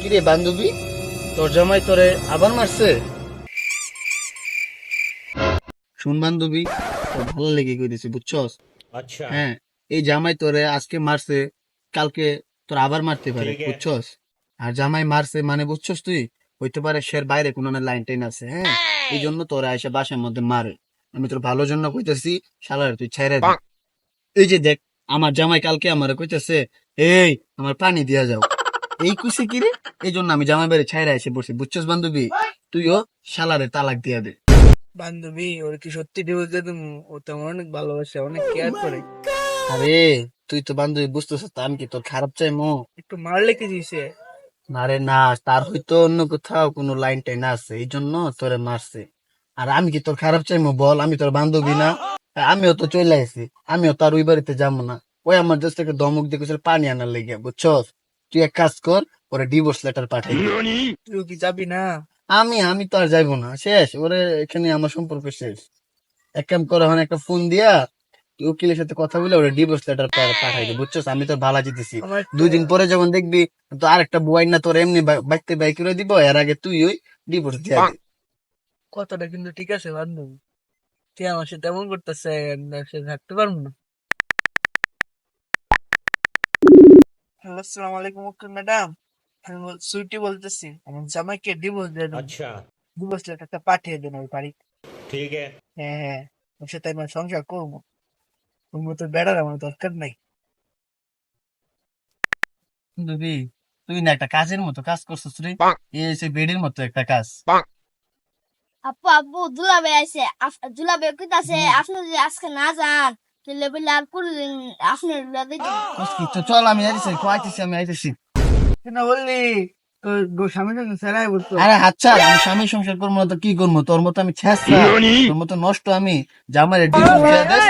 কিরে বান্ধবী? তোর জামাই তোরে আবার মারছে? শুন বান্ধবী তোর ভালো লেগে কইতেছি বুঝছস? আচ্ছা। হ্যাঁ এই জামাই তোরে আজকে মারছে কালকে তোর আবার মারতে পারে বুঝছস? আর জামাই মারছে মানে বুঝছস তুই? হইতে পারে সের বাইরে কোনো না লাইন টাইন আছে হ্যাঁ? এই। জন্য তোরা এসে বাসার মধ্যে মারে। আমি তোর ভালো জন্য কইতেছি শালার তুই ছেড়ে এই যে দেখ আমার জামাই কালকে আমার কইতাছে এই আমার পানি দিয়া যাও। এই কুসি কি রে এই জন্য আমি জামাই বাড়ি ছাইরা এসে বসি বুঝছস বান্ধবী? তুইও শালারে তালাক দিয়া দে। বান্ধবী ওর কি সত্যি ডিভোর্স দিয়ে তুমি? ও তো আমার অনেক ভালোবাসে অনেক কেয়ার করে। আরে তুই তো বান্ধবী বুঝতেছ তো আমি কি তোর খারাপ চাই মো? একটু মারলে কি দিছে? আরে না তার হয়তো অন্য কোথাও কোনো লাইন টাইন আছে এই জন্য তোরে মারছে। আর আমি কি তোর খারাপ চাইমো বল? আমি তোর বান্ধবী না। আমিও তো চলে আসি আমিও তার ওই বাড়িতে যাব না। ওই আমার জাস্ট একটা দমক দিয়ে পানি আনার লেগে বুঝছস? তুই এক কাজ কর ওরে ডিভোর্স লেটার পাঠাই। তুই কি যাবি না? আমি আমি তো আর যাইবো না। শেষ ওরে এখানে আমার সম্পর্ক শেষ। এক কাম করে এখন একটা ফোন দিয়া তুই উকিলের সাথে কথা বলে ওরে ডিভোর্স লেটার পাঠাই দে বুঝছস? আমি তোর ভালা জিতেছি। আমার দুই দিন পরে যখন দেখবি তো আরেকটা বুয়াই না তোর এমনি বাইতে বাই করে দিব এর আগে তুই ওই ডিভোর্স দিয়ে। কথাটা কিন্তু ঠিক আছে বান্ধবী। তুই আমার সাথে তেমন করতেছে থাকতে পারব না। হ্যালো আলাইকুম ম্যাডাম। সুইটি বলতেছি আমার জামাইকে ডিভোর্স দেন আচ্ছা। ডিভোর্স লেটারটা পাঠিয়ে দেন ওর ঠিক আছে হ্যাঁ হ্যাঁ ওর সাথে আমার সংসার করব। ওর মতো বেড়ার আমার দরকার নাই। দিদি তুই না একটা কাজের মতো কাজ করছিস এই বেডের মতো একটা কাজ। আপু আব্বু দুলাবে আছে দুলাবে কইতাছে আপনি যদি আজকে না যান চল আমি আইতেছি কইতেছি আমি আইতেছি না বললি তোর গো স্বামী সেরাই বলতো আরে আচ্ছা আমি স্বামী সংসার করব না তো কি করব তোর মতো আমি ছেস তোর মতো নষ্ট আমি জামাইরে ডিভোর্স দিয়ে দেস